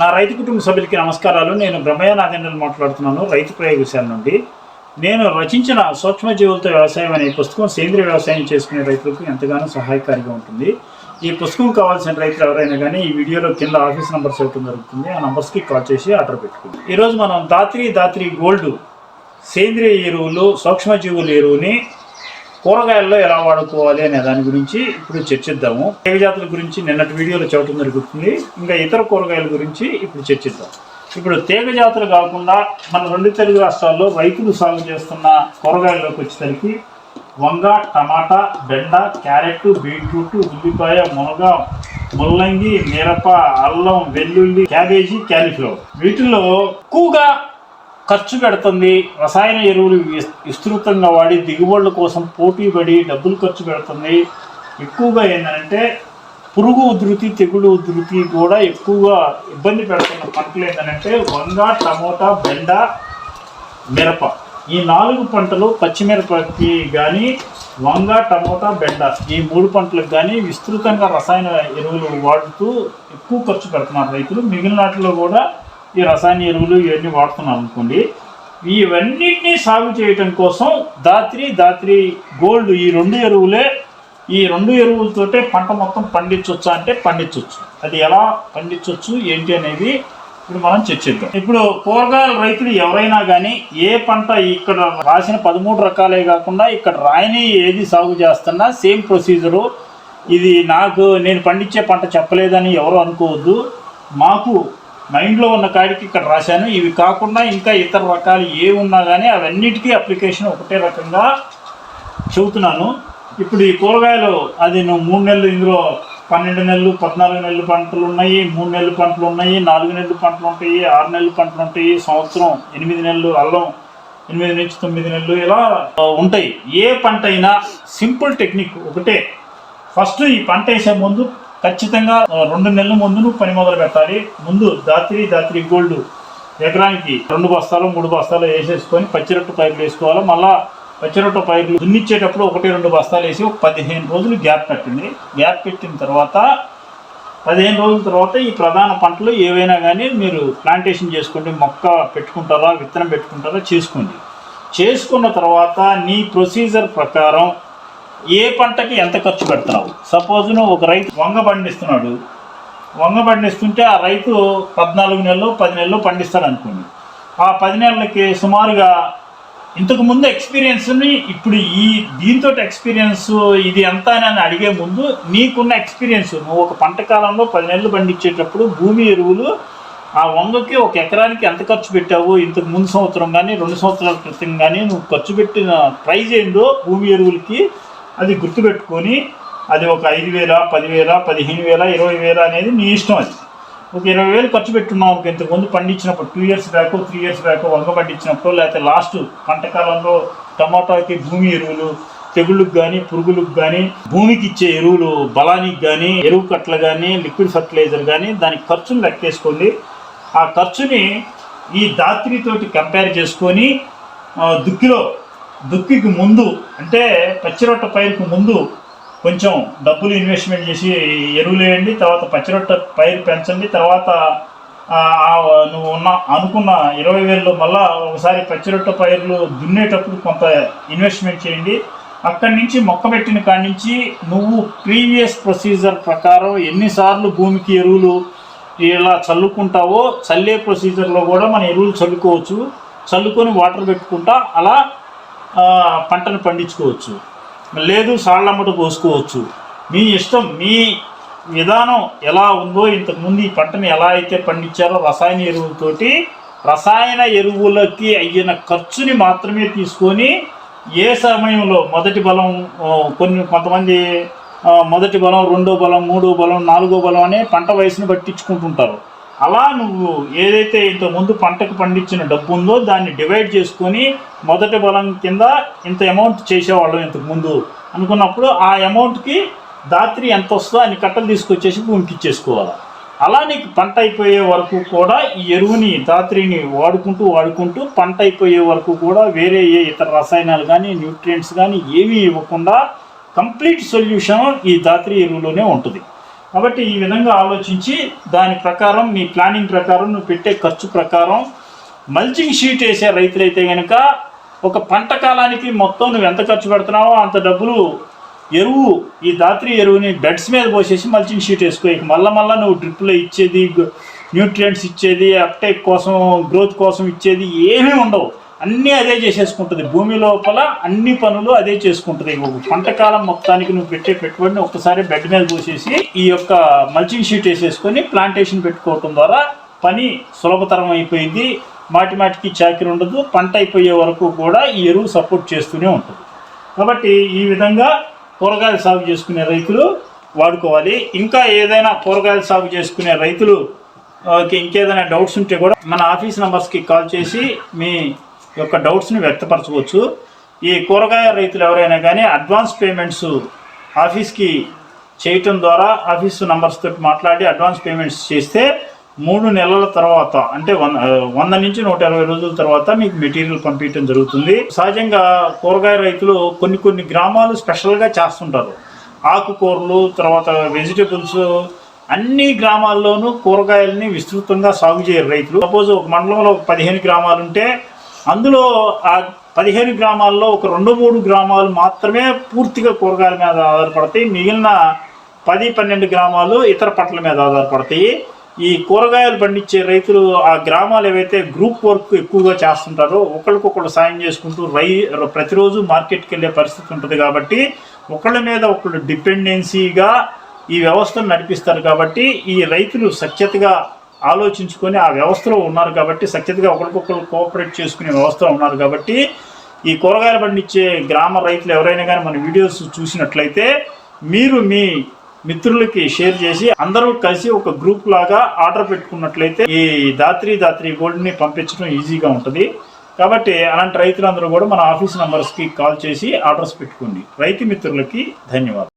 నా రైతు కుటుంబ సభ్యులకి నమస్కారాలు. నేను బ్రహ్మయ్య నాగేంద్రన్ మాట్లాడుతున్నాను రైతు ప్రయోగశాల నుండి. నేను రచించిన సూక్ష్మజీవులతో వ్యవసాయం అనే పుస్తకం సేంద్రియ వ్యవసాయం చేసుకునే రైతులకు ఎంతగానో సహాయకారిగా ఉంటుంది. ఈ పుస్తకం కావాల్సిన రైతులు ఎవరైనా కానీ ఈ వీడియోలో కింద ఆఫీస్ నెంబర్ ఇవ్వడం జరుగుతుంది. ఆ నంబర్స్కి కాల్ చేసి ఆర్డర్ పెట్టుకోండి. ఈరోజు మనం దాత్రి దాత్రి గోల్డ్ సేంద్రియ ఎరువులు సూక్ష్మజీవుల ఎరువుని కూరగాయల్లో ఎలా వాడుకోవాలి అనే దాని గురించి ఇప్పుడు చర్చిద్దాము. తీగజాతుల గురించి నిన్నటి వీడియోలో చదవటం జరుగుతుంది ఇంకా ఇతర కూరగాయల గురించి ఇప్పుడు చర్చిద్దాం. ఇప్పుడు తీగ జాతులు కాకుండా మన రెండు తెలుగు రాష్ట్రాల్లో రైతులు సాగు చేస్తున్న కూరగాయల్లోకి వచ్చేసరికి వంగ టమాటా బెండ క్యారెట్ బీట్రూట్ ఉల్లిపాయ మునగ ముల్లంగి మిరప అల్లం వెల్లుల్లి క్యాబేజీ క్యాలీఫ్లవర్ వీటిల్లో ఎక్కువగా ఖర్చు పెడుతుంది రసాయన ఎరువులు విస్- విస్తృతంగా వాడి దిగుబడుల కోసం పోటీ పడి డబ్బులు ఖర్చు పెడుతుంది. ఎక్కువగా ఏంటంటే పురుగు ఉధృతి తెగులు ఉధృతి కూడా ఎక్కువగా ఇబ్బంది పెడుతున్న పంటలు ఏంటంటే వంగ టమోటా బెండ మిరప. ఈ నాలుగు పంటలు పచ్చిమిరపకి కానీ వంగ టమోటా బెండ ఈ మూడు పంటలకు కానీ విస్తృతంగా రసాయన ఎరువులు వాడుతూ ఎక్కువ ఖర్చు పెడుతున్నారు రైతులు. మిగిలిన వాటిలో కూడా ఈ రసాయన ఎరువులు ఇవన్నీ వాడుతున్నాం అనుకోండి ఇవన్నిటినీ సాగు చేయటం కోసం దాత్రి దాత్రి గోల్డ్ ఈ రెండు ఎరువులే ఈ రెండు ఎరువులతోటే పంట మొత్తం పండించవచ్చా అంటే పండించవచ్చు అది ఎలా పండించవచ్చు ఏంటి అనేది ఇప్పుడు మనం చర్చిద్దాం ఇప్పుడు కూరగాయల రైతులు ఎవరైనా కానీ ఏ పంట ఇక్కడ రాసిన పదమూడు రకాలే కాకుండా ఇక్కడ రాయని ఏది సాగు చేస్తున్నా సేమ్ ప్రొసీజరు. ఇది నాకు నేను పండించే పంట చెప్పలేదని ఎవరు అనుకోవద్దు. మాకు మైండ్లో ఉన్న కాడికి ఇక్కడ రాశాను. ఇవి కాకుండా ఇంకా ఇతర రకాలు ఏ ఉన్నా కానీ అవన్నిటికీ అప్లికేషన్ ఒకటే రకంగా చెబుతున్నాను. ఇప్పుడు ఈ కూరగాయలు అది నువ్వు మూడు నెలలు ఇందులో పన్నెండు నెలలు పద్నాలుగు నెలలు పంటలు ఉన్నాయి మూడు నెలలు పంటలు ఉన్నాయి నాలుగు నెలలు పంటలు ఉంటాయి ఆరు నెలలు పంటలు ఉంటాయి సంవత్సరం ఎనిమిది నెలలు అల్లం ఎనిమిది నుంచి తొమ్మిది నెలలు ఇలా ఉంటాయి. ఏ పంట అయినా సింపుల్ టెక్నిక్ ఒకటే. ఫస్ట్ ఈ పంట వేసే ముందు ఖచ్చితంగా రెండు నెలల ముందు నువ్వు పని మొదలు పెట్టాలి. ముందు దాత్రి దాత్రి గోల్డ్ ఎకరానికి రెండు బస్తాలు మూడు బస్తాలు వేసేసుకొని పచ్చిరొట్టు పైర్లు వేసుకోవాలి. మళ్ళా పచ్చిరొట్టు పైర్లు దున్నిచ్చేటప్పుడు ఒకటి రెండు బస్తాలు వేసి ఒక పదిహేను రోజులు గ్యాప్ పెట్టింది గ్యాప్ పెట్టిన తర్వాత పదిహేను రోజుల తర్వాత ఈ ప్రధాన పంటలు ఏవైనా కానీ మీరు ప్లాంటేషన్ చేసుకోండి మొక్క పెట్టుకుంటారా విత్తనం పెట్టుకుంటారా చేసుకోండి. చేసుకున్న తర్వాత నీ ప్రొసీజర్ ప్రకారం ఏ పంటకి ఎంత ఖర్చు పెడుతున్నావు? సపోజ్ నువ్వు ఒక రైతు వంగ పండిస్తున్నాడు. వంగ పండిస్తుంటే ఆ రైతు పద్నాలుగు నెలలు పది నెలలు పండిస్తాడు అనుకోండి. ఆ పది నెలలకి సుమారుగా ఇంతకు ముందు ఎక్స్పీరియన్స్ని ఇప్పుడు ఈ దీంతో ఎక్స్పీరియన్స్ ఇది ఎంత అని అడిగే ముందు నీకున్న ఎక్స్పీరియన్స్ నువ్వు ఒక పంట కాలంలో పది నెలలు పండించేటప్పుడు భూమి ఎరువులు ఆ వంగకి ఒక ఎకరానికి ఎంత ఖర్చు పెట్టావు? ఇంతకు ముందు సంవత్సరం కానీ రెండు సంవత్సరాల క్రితం కానీ నువ్వు ఖర్చు పెట్టిన ప్రైజ్ ఏందో భూమి ఎరువులకి అది గుర్తుపెట్టుకొని అది ఒక ఐదు వేల పదివేల పదిహేను వేల ఇరవై వేల అనేది నీ ఇష్టం అది. ఒక ఇరవై వేలు ఖర్చు పెట్టున్నావు ఒక ఇంతకు ముందు పండించినప్పుడు two years back three years back వంగ పండించినప్పుడు లేకపోతే లాస్ట్ పంటకాలంలో టమాటాకి భూమి ఎరువులు తెగుళ్ళకు కానీ పురుగులకు కానీ భూమికి ఇచ్చే ఎరువులు బలానికి కానీ ఎరువు కట్టలు కానీ లిక్విడ్ ఫర్టిలైజర్ కానీ దానికి ఖర్చులు లెక్కేసుకోండి. ఆ ఖర్చుని ఈ దాత్రితోటి కంపేర్ చేసుకొని దుక్కిలో దుక్కికి ముందు అంటే పచ్చిరొట్ట పైరుకు ముందు కొంచెం డబ్బులు ఇన్వెస్ట్మెంట్ చేసి ఎరువులు వేయండి తర్వాత పచ్చిరొట్ట పైరు పెంచండి తర్వాత నువ్వు ఉన్న అనుకున్న ఇరవై వేలలో మళ్ళా ఒకసారి పచ్చిరొట్ట పైర్లు దున్నేటప్పుడు కొంత ఇన్వెస్ట్మెంట్ చేయండి. అక్కడి నుంచి మొక్క పెట్టిన కాడి నుంచి నువ్వు ప్రీవియస్ ప్రొసీజర్ ప్రకారం ఎన్నిసార్లు భూమికి ఎరువులు ఇలా చల్లుకుంటావో చల్లే ప్రొసీజర్లో కూడా మన ఎరువులు చల్లుకోవచ్చు. చల్లుకొని వాటర్ పెట్టుకుంటా అలా పంటను పండించుకోవచ్చు. లేదు సాళ్ళమ్మట పోసుకోవచ్చు మీ ఇష్టం మీ విధానం ఎలా ఉందో ఇంతకుముందు ఈ పంటను ఎలా అయితే పండించారో రసాయన ఎరువులతోటి రసాయన ఎరువులకి అయిన ఖర్చుని మాత్రమే తీసుకొని ఏ సమయంలో మొదటి బలం కొన్ని కొంతమంది మొదటి బలం రెండో బలం మూడో బలం నాలుగో బలం అనే పంట వయసుని పట్టించుకుంటుంటారు. అలా నువ్వు ఏదైతే ఇంత ముందు పంటకు పండించిన డబ్బు ఉందో దాన్ని డివైడ్ చేసుకొని మొదటి బలం కింద ఇంత అమౌంట్ చేసేవాళ్ళం ఇంతకు ముందు అనుకున్నప్పుడు ఆ అమౌంట్కి దాత్రి ఎంత వస్తుందో అన్ని కట్టలు తీసుకొచ్చేసి భూమికి ఇచ్చేసుకోవాలి. అలా నీకు పంట అయిపోయే వరకు కూడా ఈ ఎరువుని దాత్రిని వాడుకుంటూ వాడుకుంటూ పంట అయిపోయే వరకు కూడా వేరే ఏ ఇతర రసాయనాలు కానీ న్యూట్రియంట్స్ కానీ ఏమీ ఇవ్వకుండా కంప్లీట్ సొల్యూషన్ ఈ దాత్రి ఎరువులోనే ఉంటుంది. కాబట్టి ఈ విధంగా ఆలోచించి దాని ప్రకారం మీ ప్లానింగ్ ప్రకారం నువ్వు పెట్టే ఖర్చు ప్రకారం మల్చింగ్ షీట్ వేసే రైతులైతే కనుక ఒక పంట కాలానికి మొత్తం నువ్వు ఎంత ఖర్చు పెడుతున్నావో అంత డబ్బులు ఎరువు ఈ దాత్రి ఎరువుని బెడ్స్ మీద పోసేసి మల్చింగ్ షీట్ వేసుకో. ఇక మళ్ళా మళ్ళీ నువ్వు డ్రిప్లో ఇచ్చేది న్యూట్రియంట్స్ ఇచ్చేది అప్టేక్ కోసం గ్రోత్ కోసం ఇచ్చేది ఏమీ ఉండవు. అన్నీ అదే చేసేసుకుంటుంది. భూమి లోపల అన్ని పనులు అదే చేసుకుంటుంది. పంట కాలం మొత్తానికి నువ్వు పెట్టే పెట్టుబడిని ఒక్కసారి బెడ్ మీద పోసేసి ఈ యొక్క మల్చింగ్ షీట్ వేసేసుకొని ప్లాంటేషన్ పెట్టుకోవటం ద్వారా పని సులభతరం అయిపోయింది. మాటి మాటికి చాకిరి ఉండదు. పంట అయిపోయే వరకు కూడా ఈ ఎరువు సపోర్ట్ చేస్తూనే ఉంటుంది. కాబట్టి ఈ విధంగా కూరగాయలు సాగు చేసుకునే రైతులు వాడుకోవాలి. ఇంకా ఏదైనా కూరగాయలు సాగు చేసుకునే రైతులు ఇంకేదైనా డౌట్స్ ఉంటే కూడా మన ఆఫీస్ నంబర్స్కి కాల్ చేసి మీ యొక్క డౌట్స్ని వ్యక్తపరచవచ్చు. ఈ కూరగాయ రైతులు ఎవరైనా కానీ అడ్వాన్స్ పేమెంట్స్ ఆఫీస్కి చేయటం ద్వారా ఆఫీసు నంబర్స్ తోటి మాట్లాడి అడ్వాన్స్ పేమెంట్స్ చేస్తే మూడు నెలల తర్వాత అంటే వంద వంద నుంచి నూట ఇరవై రోజుల తర్వాత మీకు మెటీరియల్ పంపించడం జరుగుతుంది. సహజంగా కూరగాయ రైతులు కొన్ని కొన్ని గ్రామాలు స్పెషల్గా చేస్తుంటారు. ఆకుకూరలు తర్వాత వెజిటేబుల్స్ అన్ని గ్రామాల్లోనూ కూరగాయలని విస్తృతంగా సాగు చేయరు రైతులు. సపోజ్ ఒక మండలంలో పదిహేను గ్రామాలు ఉంటే అందులో ఆ పదిహేను గ్రామాల్లో ఒక రెండు మూడు గ్రామాలు మాత్రమే పూర్తిగా కూరగాయల మీద ఆధారపడతాయి. మిగిలిన పది పన్నెండు గ్రామాలు ఇతర పంటల మీద ఆధారపడతాయి. ఈ కూరగాయలు పండించే రైతులు ఆ గ్రామాలు ఏవైతే గ్రూప్ వర్క్ ఎక్కువగా చేస్తుంటారో ఒకరికొకరు సాయం చేసుకుంటూ రై ప్రతిరోజు మార్కెట్కి వెళ్ళే పరిస్థితి ఉంటుంది కాబట్టి ఒకళ్ళ మీద ఒకళ్ళు డిపెండెన్సీగా ఈ వ్యవస్థను నడిపిస్తారు కాబట్టి ఈ రైతులు సఖ్యతగా ఆలోచించుకొని ఆ వ్యవస్థలో ఉన్నారు కాబట్టి సఖ్యతగా ఒకరికొకరు కోఆపరేట్ చేసుకునే వ్యవస్థలో ఉన్నారు కాబట్టి ఈ కూరగాయలు పండించే గ్రామ రైతులు ఎవరైనా కానీ మన వీడియోస్ చూసినట్లయితే మీరు మీ మిత్రులకి షేర్ చేసి అందరూ కలిసి ఒక గ్రూప్ లాగా ఆర్డర్ పెట్టుకున్నట్లయితే ఈ దాత్రి దాత్రి గోల్డ్ని పంపించడం ఈజీగా ఉంటుంది. కాబట్టి అలాంటి రైతులందరూ కూడా మన ఆఫీస్ నంబర్స్కి కాల్ చేసి ఆర్డర్స్ పెట్టుకోండి. రైతు మిత్రులకి ధన్యవాదాలు.